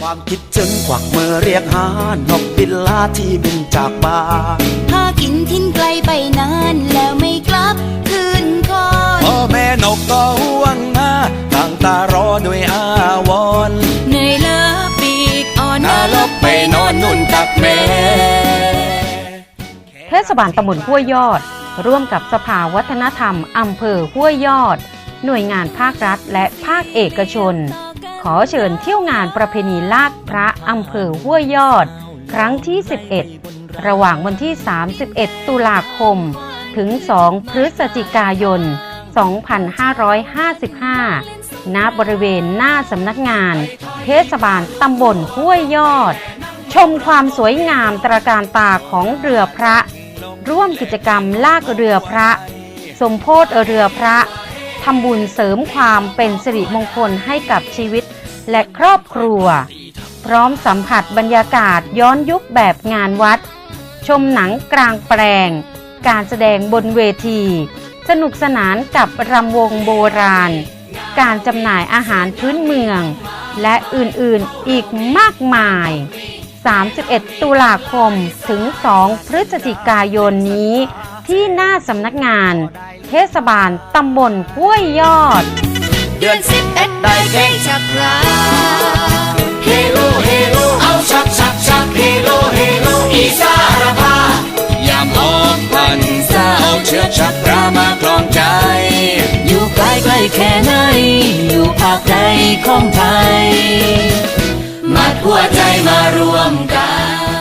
ความคิดถึงกวักมือเรียกหานกบินลาที่บินจากบ้านหากินทิ้นไกลไปนานแล้วไม่กลับคืนคอนพ่อแม่นกก็ห่วงหน้าต่างตารอด้วยอาวรณ์เหนื่อยเลิกปีกอ่อนน่าลบไปนอนนุ่นตักแม่เทศบาลตำบลห้วยยอด ร่วมกับสภาวัฒนธรรมอำเภอห้วยยอด หน่วยงานภาครัฐและภาคเอกชนข อเชิญเที่ยวงานประเพณีลากพระอำเภอห้วยยอด ครั้งที่ 11 ระหว่างวันที่ 31 ตุลาคม ถึง 2 พฤศจิกายน 2555 ณ บริเวณหน้าสำนักงาน เทศบาลตำบลห้วยยอด ชมความสวยงามตระการตาของเรือพระ ร่วมกิจกรรมลากเรือพระ สมโพธเรือพระ ทำบุญเสริมความเป็นสิริมงคลให้กับชีวิตและครอบครัว พร้อมสัมผัสบรรยากาศย้อนยุคแบบงานวัด ชมหนังกลางแปลง การแสดงบนเวที สนุกสนานกับรำวงโบราณ การจำหน่ายอาหารพื้นเมือง และอื่นๆอีกมากมาย 31 ตุลาคมถึง 2 พฤศจิกายนนี้ ที่หน้าสำนักงาน เทศบาลตำบลห้วยยอด เดือนสิบเอ็ดได้เพลงชักราเฮโลเฮโลเอาชักชักชักเฮโลเฮโลอีสารพายามออกพรรษาเอาเชือกชักพระมาคลองใจ อยู่ไกลไกล้แค่ไหน อยู่ภาคใดของไทยมัดหัวใจมารวมกัน